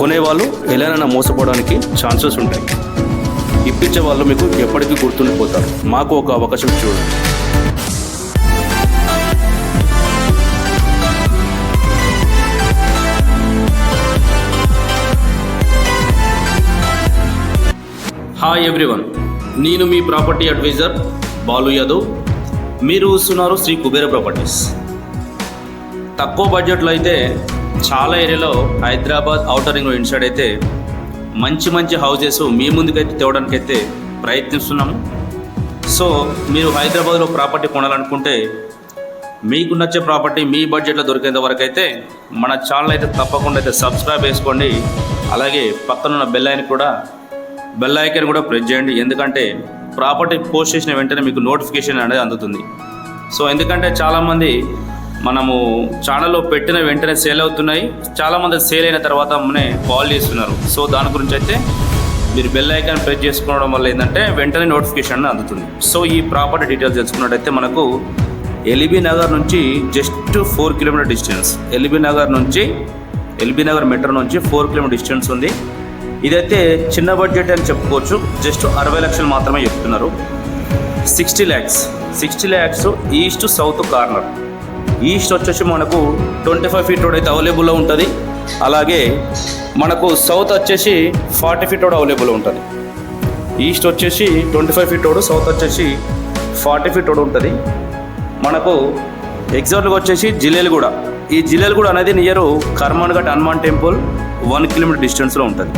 కొనేవాళ్ళు ఎలానైనా మోసపోవడానికి ఛాన్సెస్ ఉంటాయి. ఇప్పించే వాళ్ళు మీకు ఎప్పటికీ గుర్తుండిపోతారు మాకు ఒక అవకాశం చూడండి హాయ్ ఎవ్రీవన్ నేను మీ ప్రాపర్టీ అడ్వైజర్ బాలు యాదవ్. మీరు చూస్తున్నారు శ్రీ కుబేర ప్రాపర్టీస్. తక్కువ బడ్జెట్లో అయితే చాలా ఏరియాలో Hyderabad outer ring road inside అయితే మంచి మంచి హౌజెస్ మీ ముందుకైతే తేవడానికి అయితే ప్రయత్నిస్తున్నాము. సో మీరు హైదరాబాద్లో ప్రాపర్టీ కొనాలనుకుంటే మీకు నచ్చే ప్రాపర్టీ మీ బడ్జెట్లో దొరికేంత వరకు అయితే మన ఛానల్ అయితే తప్పకుండా అయితే సబ్స్క్రైబ్ చేసుకోండి. అలాగే పక్కనున్న బెల్ ఐకన్ కూడా బెల్ ఐకన్ కూడా ప్రెస్ చేయండి. ఎందుకంటే ప్రాపర్టీ పోస్ట్ చేసిన వెంటనే మీకు నోటిఫికేషన్ అనేది అందుతుంది. సో ఎందుకంటే చాలామంది మనము ఛానల్లో పెట్టిన వెంటనే సేల్ అవుతున్నాయి. చాలామంది సేల్ అయిన తర్వాత మనే కాల్ చేస్తున్నారు. సో దాని గురించి అయితే మీరు బెల్ ఐకాన్ ప్రెస్ చేసుకోవడం వల్ల ఏంటంటే వెంటనే నోటిఫికేషన్ అందుతుంది. సో ఈ ప్రాపర్టీ డీటెయిల్స్ తెలుసుకున్నట్టయితే మనకు ఎల్బీ నగర్ నుంచి just four kilometre distance. LB Nagar నుంచి ఎల్బీ నగర్ మెట్రో నుంచి ఫోర్ కిలోమీటర్ డిస్టెన్స్ ఉంది. ఇదైతే చిన్న బడ్జెట్ అని చెప్పుకోవచ్చు. జస్ట్ అరవై లక్షలు మాత్రమే చెప్తున్నారు. Sixty lakhs. Sixty lakhs east south corner. East వచ్చేసి మనకు ట్వంటీ ఫైవ్ ఫీట్ రోడ్ అయితే అవైలబుల్లో ఉంటుంది. అలాగే మనకు సౌత్ వచ్చేసి ఫార్టీ ఫీట్ రోడ్ అవైలబుల్ ఉంటుంది. ఈస్ట్ వచ్చేసి twenty five feet road south వచ్చేసి ఫార్టీ ఫీట్ రోడ్ ఉంటుంది. మనకు ఎగ్జాక్ట్గా వచ్చేసి జిలేలుగూడ ఈ జిలేలుగూడ అనేది near Karmanghat Hanuman temple one kilometre డిస్టెన్స్లో ఉంటుంది.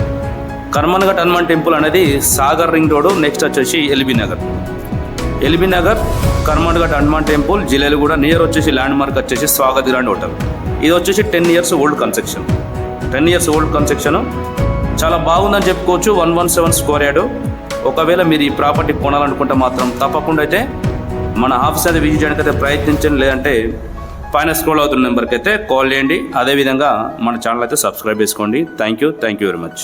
కర్మన్ఘట్ హనుమాన్ టెంపుల్ అనేది సాగర్ రింగ్ రోడ్ నెక్స్ట్ వచ్చేసి LB Nagar. LB Nagar Karmanghat Hanuman temple Jillelaguda near వచ్చేసి ల్యాండ్ మార్క్ వచ్చేసి స్వాగత్ గ్రాండ్ హోటల్. ఇది వచ్చేసి ten years old construction. Ten years old construction. చాలా బాగుందని చెప్పుకోవచ్చు one one seven square yard. ఒకవేళ మీరు ఈ ప్రాపర్టీ కొనాలనుకుంటే మాత్రం తప్పకుండా అయితే మన ఆఫీస్ అయితే విజిట్ చేయడానికి అయితే ప్రయత్నించండి. లేదంటే పైన స్క్రోల్ అవుతున్న నెంబర్కి అయితే కాల్ చేయండి. అదేవిధంగా మన ఛానల్ అయితే సబ్స్క్రైబ్ చేసుకోండి. Thank you. Thank you very much.